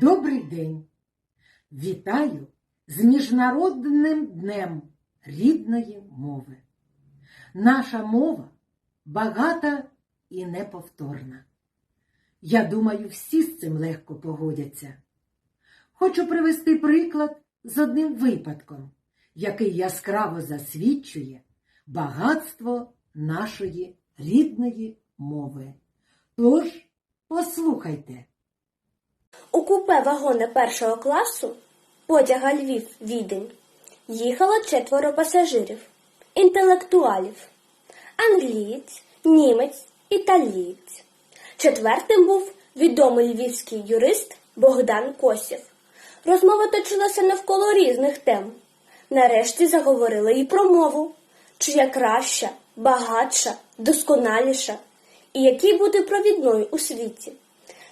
Добрий день! Вітаю з Міжнародним днем рідної мови. Наша мова багата і неповторна. Я думаю, всі з цим легко погодяться. Хочу привести приклад з одним випадком, який яскраво засвідчує багатство нашої рідної мови. Тож, послухайте. У купе вагона першого класу потяга Львів Відень їхало четверо пасажирів, інтелектуалів, англієць, німець, італієць. Четвертим був відомий львівський юрист Богдан Косів. Розмова точилася навколо різних тем. Нарешті заговорили і про мову, чия краща, багатша, досконаліша, і якій бути провідною у світі.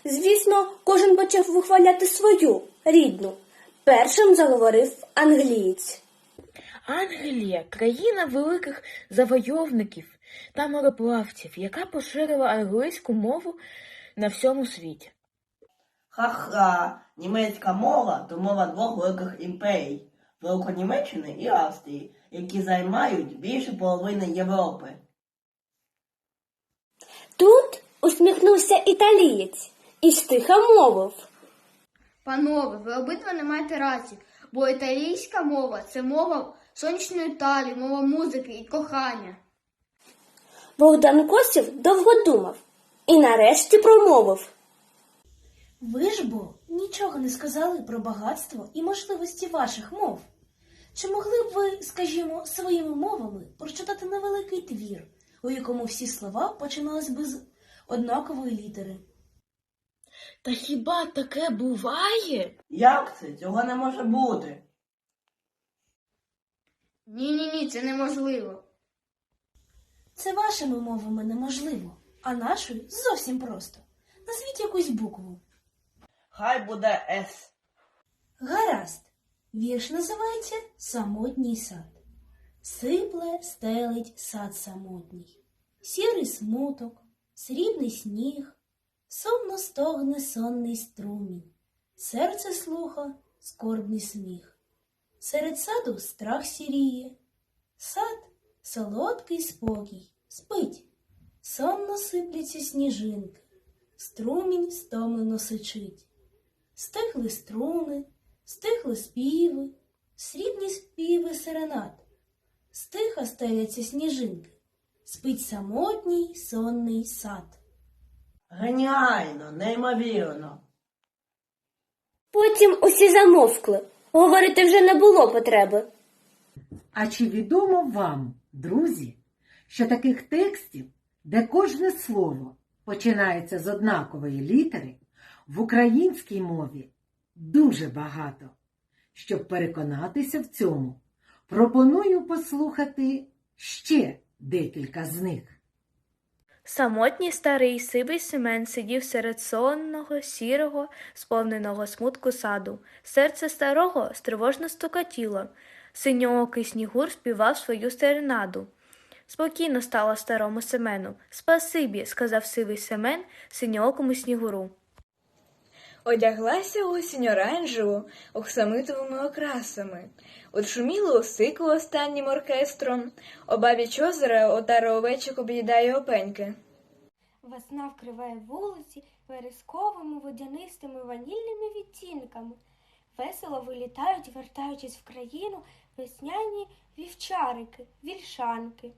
Звісно, кожен почав вихваляти свою рідну. Першим заговорив англієць. Англія країна великих завойовників та мореплавців, яка поширила англійську мову на всьому світі. Ха-ха, німецька мова то мова двох великих імперій Великонімеччини і Австрії, які займають більше половини Європи. Тут усміхнувся італієць і стиха мовив. Панове, ви обидва не маєте рації, бо італійська мова це мова сонячної Італії, мова музики і кохання. Богдан Косів довго думав і нарешті промовив. Ви ж бо нічого не сказали про багатство і можливості ваших мов. Чи могли б ви, скажімо, своїми мовами прочитати невеликий твір, у якому всі слова починались би з однакової літери? Та хіба таке буває? Як це? Цього не може бути. Ні, ні, ні, це неможливо. Це вашими мовами неможливо, а нашою зовсім просто. Назвіть якусь букву. Хай буде С. Гаразд. Вірш називається Самотній сад. Сипле стелить сад самотній, сірий смуток, срібний сніг, сумно стогне сонний струмінь, серце слуха, скорбний сміх. Серед саду страх сіріє, сад солодкий спокій, спить, сонно сипляться сніжинки, струмінь стомлено сичить. Стихли струни, стихли співи, срібні співи серенад. Стиха стеляться сніжинки, спить самотній сонний сад. Геніально, неймовірно. Потім усі замовкли. Говорити вже не було потреби. А чи відомо вам, друзі, що таких текстів, де кожне слово починається з однакової літери, в українській мові дуже багато? Щоб переконатися в цьому, пропоную послухати ще декілька з них. Самотній старий сивий Семен сидів серед сонного, сірого, сповненого смутку саду. Серце старого стривожно стукатіло, Синьоокий снігур співав свою серенаду. Спокійно стало старому Семену. Спасибі, сказав сивий Семен синьоокому снігуру. Одяглася осінь оранжеву оксамитовими окрасами, От шуміли осику останнім оркестром, обабіч озера отара овечок об'їдає опеньки. Весна вкриває вулиці вересковими, водянистими ванільними відтінками. Весело вилітають, вертаючись в країну, весняні вівчарики, вільшанки.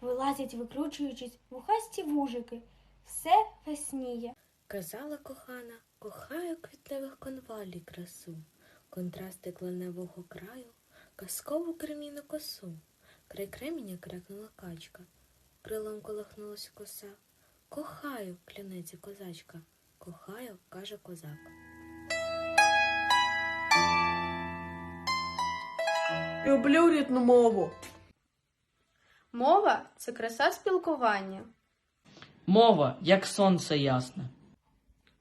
Вилазять, викручуючись, вухасті вужики. Все весніє. Казала кохана, кохаю квітневих конвалій красу, контрасти кленевого краю, казкову креміну косу. Край кременя крякнула качка, крилом колихнулась коса. Кохаю, клянеться козачка, кохаю, каже козак. Люблю рідну мову. Мова це краса спілкування. Мова, як сонце ясне.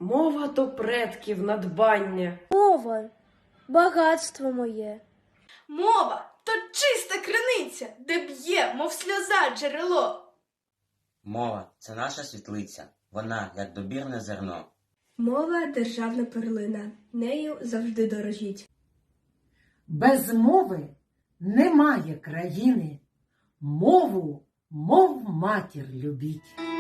Мова то предків надбання. Мова, багатство моє. Мова то чиста криниця, де б'є, мов сльоза джерело. Мова це наша світлиця, вона як добірне зерно. Мова державна перлина, нею завжди дорожіть. Без мови немає країни. Мову, мов матір любіть.